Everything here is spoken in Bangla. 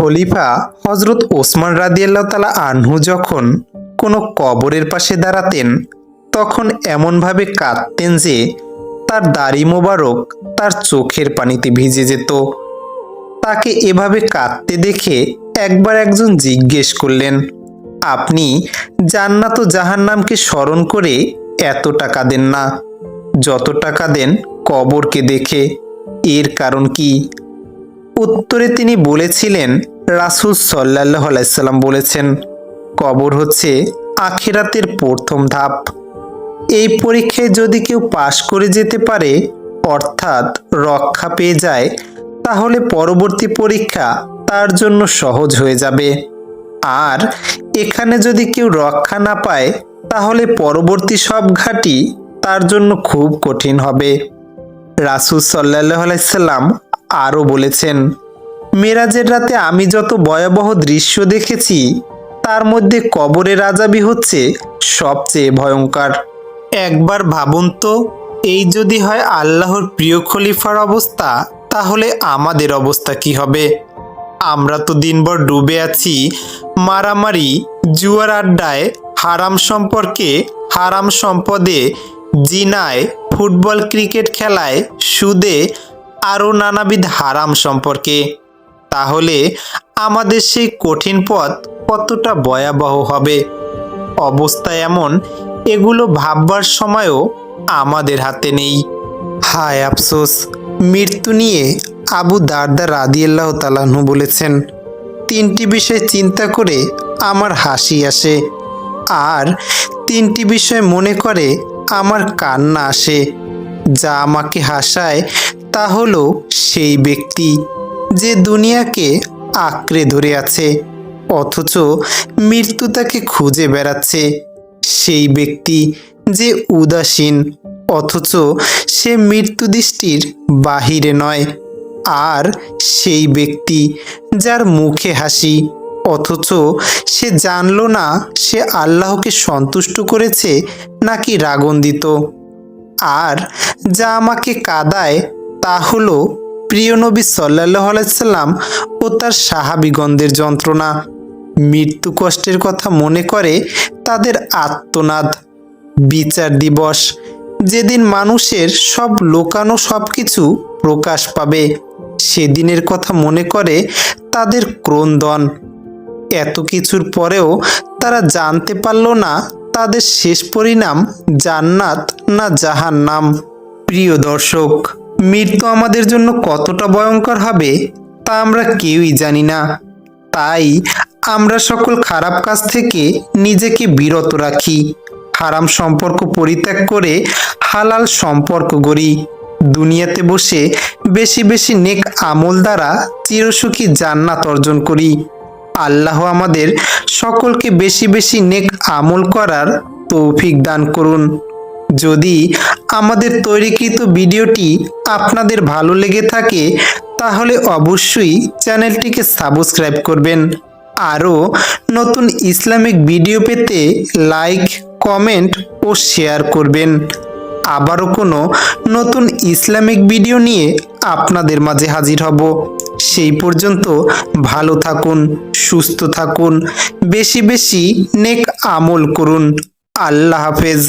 খলিফা হজরত ওসমান রাদিয়াল্লাহ তালা আনহু যখন কোনো কবরের পাশে দাঁড়াতেন, তখন এমনভাবে কাঁদতেন যে তার দাড়ি মোবারক তার চোখের পানিতে ভিজে যেত। তাকে এভাবে কাঁদতে দেখে একবার একজন জিজ্ঞেস করলেন, আপনি জান্নাত ও জাহান্নামকে স্মরণ করে এত টাকা দেন না? যত টাকা দেন কবরকে দেখে। এর কারণ কি? উত্তরে তিনি বলেছিলেন, রাসুল সাল্লাহ আলাইসাল্লাম বলেছেন, কবর হচ্ছে আখিরাতের প্রথম ধাপ। এই পরীক্ষায় যদি কেউ পাশ করে যেতে পারে, অর্থাৎ রক্ষা পেয়ে যায়, তাহলে পরবর্তী পরীক্ষা তার জন্য সহজ হয়ে যাবে। আর এখানে যদি কেউ রক্ষা না পায়, তাহলে পরবর্তী সব ঘাটি তার জন্য খুব কঠিন হবে। রাসুল সাল্লাহ আলাইসাল্লাম আরও বলেছেন, মেরাজের রাতে আমি যত ভয়াবহ দৃশ্য দেখেছি, তার মধ্যে কবরের রাজাবি হচ্ছে সবচেয়ে ভয়ঙ্কর। একবার ভাবুন তো, এই যদি হয় আল্লাহর প্রিয় খলিফার অবস্থা, তাহলে আমাদের অবস্থা কি হবে? আমরা তো দিনভর ডুবে আছি, মারামারি, জুয়ার আড্ডায়, হারাম সম্পর্কে, হারাম সম্পদে, জিনায়, ফুটবল, ক্রিকেট খেলায়, সুদে আরও নানাবিধ হারাম সম্পর্কে, তাহলে আমাদের সেই কঠিন পথ কতটা ভয়াবহ হবে? অবস্থা এমন, এগুলো ভাববার সময়ও আমাদের হাতে নেই। হায় আফসোস, মৃত্যু নিয়ে আবু দারদা রাদিয়াল্লাহ তালাহু বলেছেন, তিনটি বিষয় চিন্তা করে আমার হাসি আসে, আর তিনটি বিষয় মনে করে আমার কান্না আসে, যা আমাকে হাসায় তা হলো সেই ব্যক্তি যে দুনিয়াকে আঁকড়ে ধরে আছে, অথচ মৃত্যু তাকে খুঁজে বেড়াচ্ছে। সেই ব্যক্তি যে উদাসীন, অথচ সে মৃত্যু দৃষ্টির বাহিরে নয়। আর সেই ব্যক্তি যার মুখে হাসি, অথচ সে জানল না সে আল্লাহকে সন্তুষ্ট করেছে নাকি রাগন্দিত আর যা আমাকে কাদায় তা হলো প্রিয় নবী সাল্লাহ আলাইসাল্লাম ও তার সাহাবিগণদের যন্ত্রণা। মৃত্যু কষ্টের কথা মনে করে তাদের আত্মনাদ, বিচার দিবস, যেদিন মানুষের সব লোকানো সব কিছু প্রকাশ পাবে, সেদিনের কথা মনে করে তাদের ক্রন্দন। এত কিছুর পরেও তারা জানতে পারল না তাদের শেষ পরিণাম জান্নাত না জাহান্নাম। প্রিয় দর্শক মৃত্যু আমাদের জন্য কতটা ভয়ঙ্কর হবে তা আমরা কেউই জানি না। তাই আমরা সকল খারাপ কাজ থেকে নিজেকে বিরত রাখি, হারাম সম্পর্ক পরিত্যাগ করে হালাল সম্পর্ক গড়ি। দুনিয়াতে বসে বেশি বেশি নেক আমল দ্বারা চিরসুখী জান্নাত অর্জন করি। আল্লাহ আমাদের সকলকে বেশি বেশি নেক আমল করার তৌফিক দান করুন। যদি আমাদের তৈরিকৃত ভিডিওটি আপনাদের ভালো লেগে থাকে, তাহলে অবশ্যই চ্যানেলটিকে সাবস্ক্রাইব করবেন। আরও নতুন ইসলামিক ভিডিও পেতে লাইক, কমেন্ট ও শেয়ার করবেন। আবারও কোনো নতুন ইসলামিক ভিডিও নিয়ে আপনাদের মাঝে হাজির হব। সেই পর্যন্ত ভালো থাকুন, সুস্থ থাকুন, বেশি বেশি নেক আমল করুন। আল্লাহ হাফেজ।